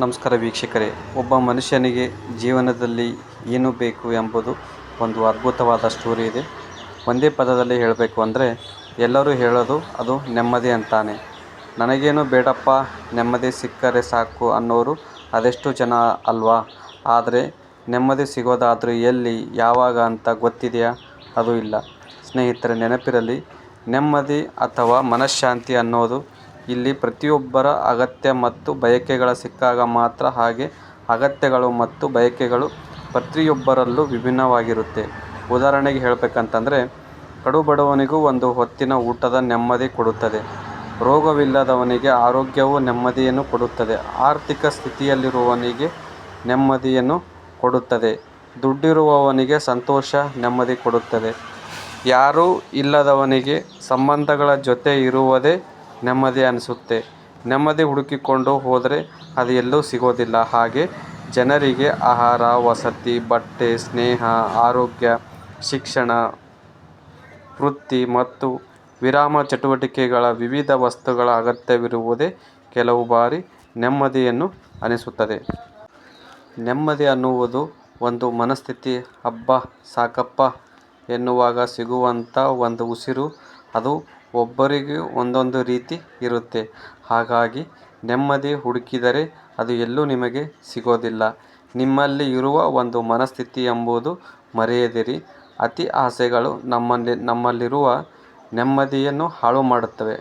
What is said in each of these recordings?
ನಮಸ್ಕಾರ ವೀಕ್ಷಕರೇ, ಒಬ್ಬ ಮನುಷ್ಯನಿಗೆ ಜೀವನದಲ್ಲಿ ಏನು ಬೇಕು ಎಂಬುದು ಒಂದು ಅದ್ಭುತವಾದ ಸ್ಟೋರಿ ಇದೆ. ಒಂದೇ ಪದದಲ್ಲಿ ಹೇಳಬೇಕು ಅಂದರೆ, ಎಲ್ಲರೂ ಹೇಳೋದು ಅದು ನೆಮ್ಮದಿ ಅಂತಾನೆ. ನನಗೇನು ಬೇಡಪ್ಪ, ನೆಮ್ಮದಿ ಸಿಕ್ಕರೆ ಸಾಕು ಅನ್ನೋರು ಅದೆಷ್ಟು ಜನ ಅಲ್ವಾ? ಆದರೆ, ನೆಮ್ಮದಿ ಸಿಗೋದಾದರೂ ಎಲ್ಲಿ, ಯಾವಾಗ ಅಂತ ಗೊತ್ತಿದೆಯಾ? ಅದು ಇಲ್ಲ. ಸ್ನೇಹಿತರೆ, ನೆನಪಿರಲಿ, ನೆಮ್ಮದಿ ಅಥವಾ ಮನಃಶಾಂತಿ ಅನ್ನೋದು ಇಲ್ಲಿ ಪ್ರತಿಯೊಬ್ಬರ ಅಗತ್ಯ ಮತ್ತು ಬಯಕೆಗಳ ಸಿಕ್ಕಾಗ ಮಾತ್ರ ಹಾಗೆ ಅಗತ್ಯಗಳು ಮತ್ತು ಬಯಕೆಗಳು ಪ್ರತಿಯೊಬ್ಬರಲ್ಲೂ ವಿಭಿನ್ನವಾಗಿರುತ್ತೆ. ಉದಾಹರಣೆಗೆ ಹೇಳಬೇಕಂತಂದರೆ ಕಡು ಬಡವನಿಗೂ ಒಂದು ಹೊತ್ತಿನ ಊಟದ ನೆಮ್ಮದಿ ಕೊಡುತ್ತದೆ. ರೋಗವಿಲ್ಲದವನಿಗೆ ಆರೋಗ್ಯವು ನೆಮ್ಮದಿಯನ್ನು ಕೊಡುತ್ತದೆ. ಆರ್ಥಿಕ ಸ್ಥಿತಿಯಲ್ಲಿರುವವನಿಗೆ ನೆಮ್ಮದಿಯನ್ನು ಕೊಡುತ್ತದೆ. ದುಡ್ಡಿರುವವನಿಗೆ ಸಂತೋಷ, ನೆಮ್ಮದಿ ಕೊಡುತ್ತದೆ. ಯಾರೂ ಇಲ್ಲದವನಿಗೆ ಸಂಬಂಧಗಳ ಜೊತೆ ಇರುವುದೇ ನೆಮ್ಮದಿ ಅನಿಸುತ್ತೆ. ನೆಮ್ಮದಿ ಹುಡುಕಿಕೊಂಡು ಹೋದರೆ ಅದು ಎಲ್ಲೂ ಸಿಗೋದಿಲ್ಲ. ಹಾಗೆ ಜನರಿಗೆ ಆಹಾರ, ವಸತಿ, ಬಟ್ಟೆ, ಸ್ನೇಹ, ಆರೋಗ್ಯ, ಶಿಕ್ಷಣ, ವೃತ್ತಿ ಮತ್ತು ವಿರಾಮ ಚಟುವಟಿಕೆಗಳ ವಿವಿಧ ವಸ್ತುಗಳ ಅಗತ್ಯವಿರುವುದೇ ಕೆಲವು ಬಾರಿ ನೆಮ್ಮದಿಯನ್ನು ಅನಿಸುತ್ತದೆ. ನೆಮ್ಮದಿ ಅನ್ನುವುದು ಒಂದು ಮನಸ್ಥಿತಿ ಹಬ್ಬ ಸಾಕಪ್ಪ ಎನ್ನುವಾಗ ಸಿಗುವಂಥ ಒಂದು ಉಸಿರು. ಅದು ಒಬ್ಬರಿಗೆ ಒಂದೊಂದು ರೀತಿ ಇರುತ್ತೆ. ಹಾಗಾಗಿ ನೆಮ್ಮದಿ ಹುಡುಕಿದರೆ ಅದು ಎಲ್ಲೂ ನಿಮಗೆ ಸಿಗೋದಿಲ್ಲ. ನಿಮ್ಮಲ್ಲಿ ಇರುವ ಒಂದು ಮನಸ್ಥಿತಿ ಎಂಬುದು ಮರೆಯದಿರಿ. ಅತಿ ಆಸೆಗಳು ನಮ್ಮಲ್ಲಿ, ನಮ್ಮಲ್ಲಿರುವ ನೆಮ್ಮದಿಯನ್ನು ಹಾಳು ಮಾಡುತ್ತವೆ.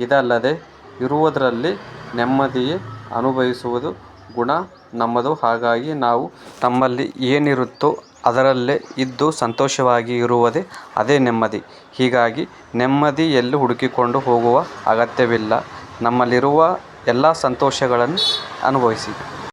ಇದಲ್ಲದೆ ಇರುವುದರಲ್ಲಿ ನೆಮ್ಮದಿಯೇ ಅನುಭವಿಸುವುದು ಗುಣ ನಮ್ಮದು. ಹಾಗಾಗಿ ನಾವು ನಮ್ಮಲ್ಲಿ ಏನಿರುತ್ತೋ ಅದರಲ್ಲೇ ಇದ್ದು ಸಂತೋಷವಾಗಿ ಇರುವುದೇ ಅದೇ ನೆಮ್ಮದಿ. ಹೀಗಾಗಿ ನೆಮ್ಮದಿ ಎಲ್ಲೂ ಹುಡುಕಿಕೊಂಡು ಹೋಗುವ ಅಗತ್ಯವಿಲ್ಲ. ನಮ್ಮಲ್ಲಿರುವ ಎಲ್ಲ ಸಂತೋಷಗಳನ್ನು ಅನುಭವಿಸಿ.